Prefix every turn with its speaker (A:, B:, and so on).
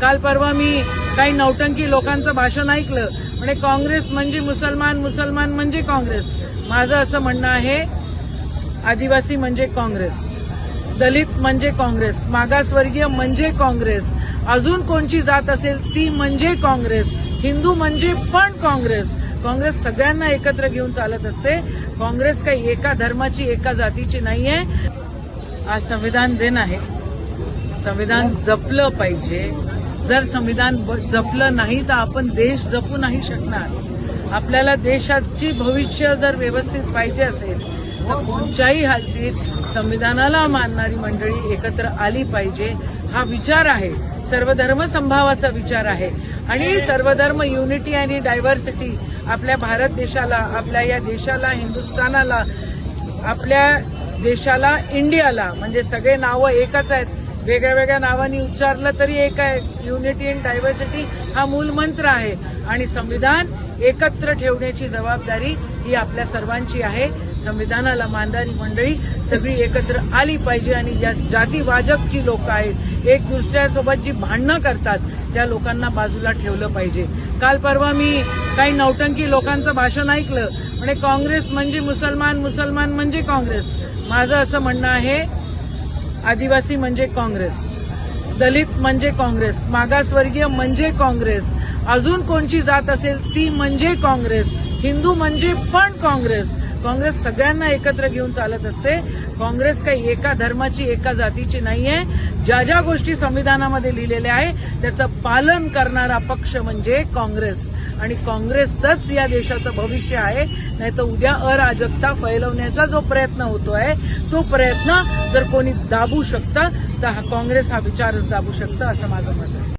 A: काल परवा मी काही नौटंकी लोकांचं भाषण ऐकलं. म्हणजे काँग्रेस म्हणजे मुसलमान मुसलमान म्हणजे काँग्रेस. माझं असं म्हणणं आहे आदिवासी म्हणजे काँग्रेस. दलित म्हणजे काँग्रेस. मागासवर्गीय म्हणजे काँग्रेस. अजून कोणची जात असेल ती म्हणजे काँग्रेस. हिंदू म्हणजे पण काँग्रेस. काँग्रेस सगळ्यांना एकत्र घेऊन चालत असते. काँग्रेस काही एका धर्माची एका जातीची नाहीये. आज संविधान दिन आहे. संविधान जपलं पाहिजे. जर संविधान ब- जपलं नाही तर आपण देश जपू नाही शकणार. आपल्याला देशाची भविष्य जर व्यवस्थित पाहिजे असेल तर कोणत्याही हालतीत संविधानाला मानणारी मंडळी एकत्र आली पाहिजे हा विचार आहे. सर्वधर्म संभावाचा विचार आहे. आणि सर्वधर्म युनिटी आणि डायव्हर्सिटी आपल्या भारत देशाला आपल्या या देशाला हिंदुस्थानाला आपल्या देशाला इंडियाला म्हणजे सगळे नावं एकच आहेत वेगळ्या वेगळ्या नावांनी उच्चारलं तरी एक आहे. युनिटी अँड डायव्हर्सिटी हा मूल मंत्र आहे. आणि संविधान एकत्र ठेवण्याची जबाबदारी ही आपल्या सर्वांची आहे. संविधानाला मानणारी मंडळी सगळी एकत्र आली पाहिजे आणि या जातीवाजक जी लोक आहेत एक दुसऱ्यासोबत जी भांडणं करतात त्या लोकांना बाजूला ठेवलं पाहिजे. काल परवा मी काही नौटंकी लोकांचं भाषण ऐकलं. म्हणजे काँग्रेस म्हणजे मुसलमान मुसलमान म्हणजे काँग्रेस. माझं असं म्हणणं आहे आदिवासी म्हणजे काँग्रेस दलित म्हणजे काँग्रेस मागासवर्गीय म्हणजे काँग्रेस अजून कोणची जात असेल ती म्हणजे काँग्रेस हिंदू म्हणजे पण काँग्रेस काँग्रेस सगळ्यांना एकत्र घेऊन चालत असते. काँग्रेस काही एका धर्माची एका जातीची नाहीये. ज्या ज्या गोष्टी संविधानामध्ये लिहिलेल्या आहे त्याचं पालन करणारा पक्ष म्हणजे काँग्रेस. आणि काँग्रेसच या देशाचं भविष्य आहे. नाही तर उद्या अराजकता फैलवण्याचा जो प्रयत्न होतोय तो प्रयत्न जर कोणी दाबू शकतं तर हा काँग्रेस हा विचारच दाबू शकतं असं माझं मत आहे.